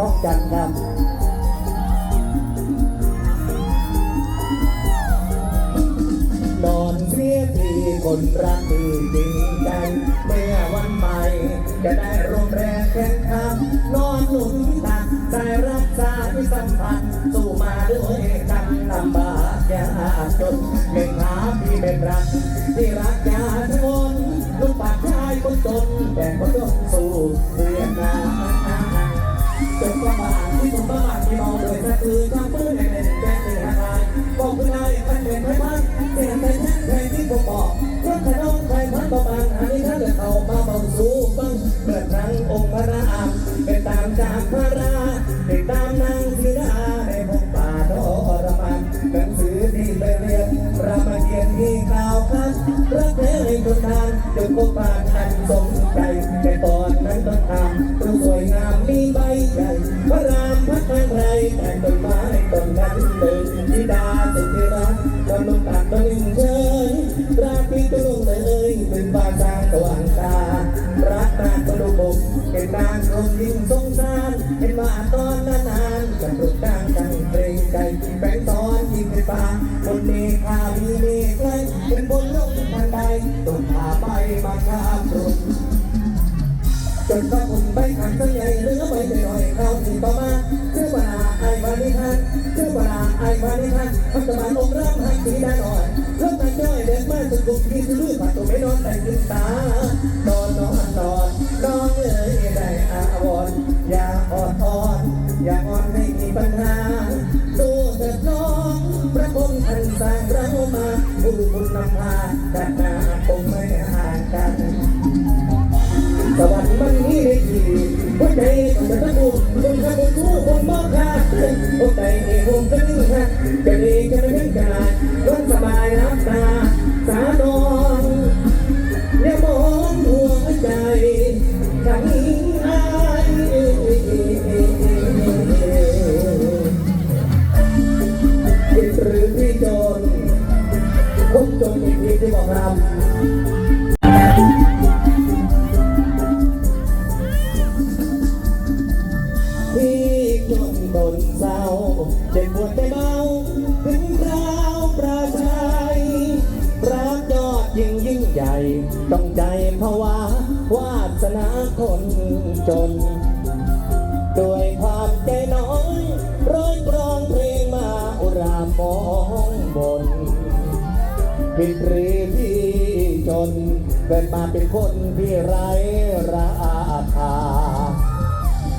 ท้องจันครับนอนเสียทีคนรักที่จริงใจเมื่อวันใหม่จะได้ร่วมแรงแข่งขันนอนหนุนตักใจรักษาที่สัมพันธ์สู้มาด้วยกันลำบากยากจนเป็นขาพี่เป็นรักที่รักยาทนลูกปากชายคนจนแต่ก็ต้อง คือทำเพื่อในแจ้งในหายบอกคุณนายมันเป็นไม่พักเสียงเป็นเพลงที่ผมบอกรถขนมใครพันประมาณอันนี้ถ้าเกิดเอามาเบังสู้บ้างเปิดทางองค์พระรามเป็นตามจากพระราติดตามนางสีดาในพงป่าทรมานหนังสือที่ไปเรียนรามเกียรติที่กล่าวคัดรักแท้ในคนทานจนพบปานอันสมใจในตอนนั้นต้องทำรู้ ราตรีตุลงเลยเป็นบาจางสว่างตา รักนางกระดูกบเป็นนางคงยิ่งสงสารเห็นว่าตอนนั้นนานจะปลุกดังดังเกรงใจแบ่งตอนยิ่งเป็นฟ้าคนเมฆามีเมฆไกลเป็นบนลกทางใดต้องพาไปมาข้ามตรุ่จนพระคุณไปขันก็ใหญ่หลือไม่ไปหน่อยเขาถึงต่อมาชื่อปนาไอ้วานิทันชื่อปนาไอ้วานิทันพัฒนาองค์ร่าง แต่กินตานอนนอนนอนน้อนเลยได้อาวรอย่าอ่อนอ่อนอย่าอ่อนให้มีปัญหาดูเถิดน้องพระองคุณท่านสร้างเรามาผู้บุญนำพาแต่หน้าคงไม่ห่างกันสวรรค์มันมีในที่หัวใจต้องเป็นตะบูคนทำบุญคู่คนมอบค่าหัวใจเองผมเป็นนึ่งค่ะจะดีจะไม่เป็นการ้อนสบายรับตาสาดอ คนจนอีกทีที่บอกรำที่จนตนเศร้าเจ็บปวดไปเมาถึงคราวประชัยรักยอดยิ่งยิ่งใหญ่ ต้องใจภาวาวาสนาคนจน ด้วยความใจน้อยร้อยกรองเพลงมาอุรามองบน ผิดหรือพี่จน เกิดมาเป็นคนที่ไร้ราคา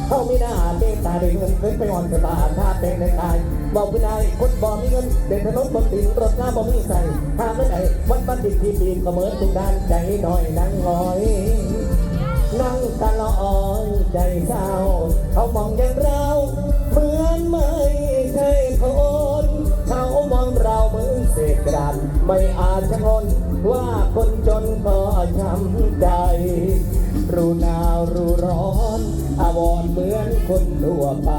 เขาไม่น่าเมตตาได้เงินเพิ่นไปอ่อนกระบาดถ้าเป็นในกายบอกไม่ได้คนบ่มีเงิน เดินถนนบนดินรถน้ำบ่มีใส่ถ้าไม่ไหนวันบันดิตที่ปีนก็เหมือนทุกด้านใจหน่อยนั่งงอยนั่งตาลอยใจเศร้าเขามองอย่างเราเหมือนไม่ เศษกระดไม่อาจจะงนว่าคนจนก็ช้ำใจ รู้หนาวรู้ร้อนอาวรเหมือนคนทั่วไป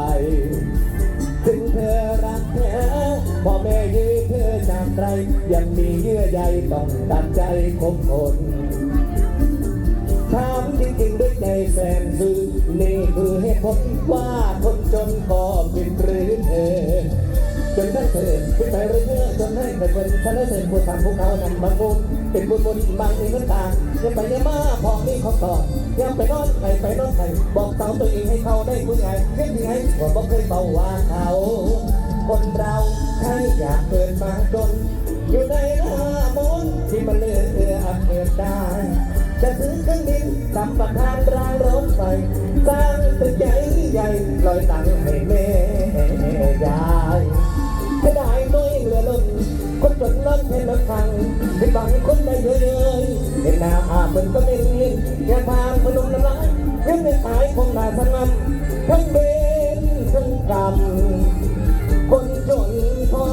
ถึงเธอรักแท้พ่อแม่ยื้อเธอจากไกลยังมีเยื่อใยต้องตัดใจคบคนถามจริงๆด้วยใจแสนซื่อนี่คือเหตุผลว่าคนจนก็เป็นหรือเธอ จนได้เธอขึ้นไปเรื่อยๆจนให้เป็นคนฉันได้เสร็จผู้ทำผู้เขานำบางบุญเป็นบุญบุญบางมีเงินตางยังไปยังมาพอมีของต่อยังไปนอนไปไปนอนไข่บอกสาวตัวเองให้เขาได้ผู้ใหญ่เพียงที่ให้ว่าบอกเคยเบาว่าเขาคนเราใครอยากเกิดมาจนอยู่ในหน้ามนต์ที่มันเลือเอือเกิดได้จะซื้อเครื่องบินสัมปทานรางรถไฟสร้างตึกใหญ่ใหญ่ลอยตังให้แม่ยา เป็นบางคนได้เยอะๆเห็นหน้าอาเป็นก็เป็นเงินแค่พานพนมน้ำลายเงินในสายคงหน้าสงำทั้งเบนทั้งกรรมคนจนพอ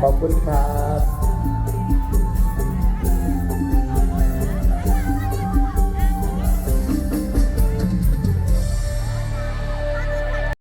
ขอบคุณครับ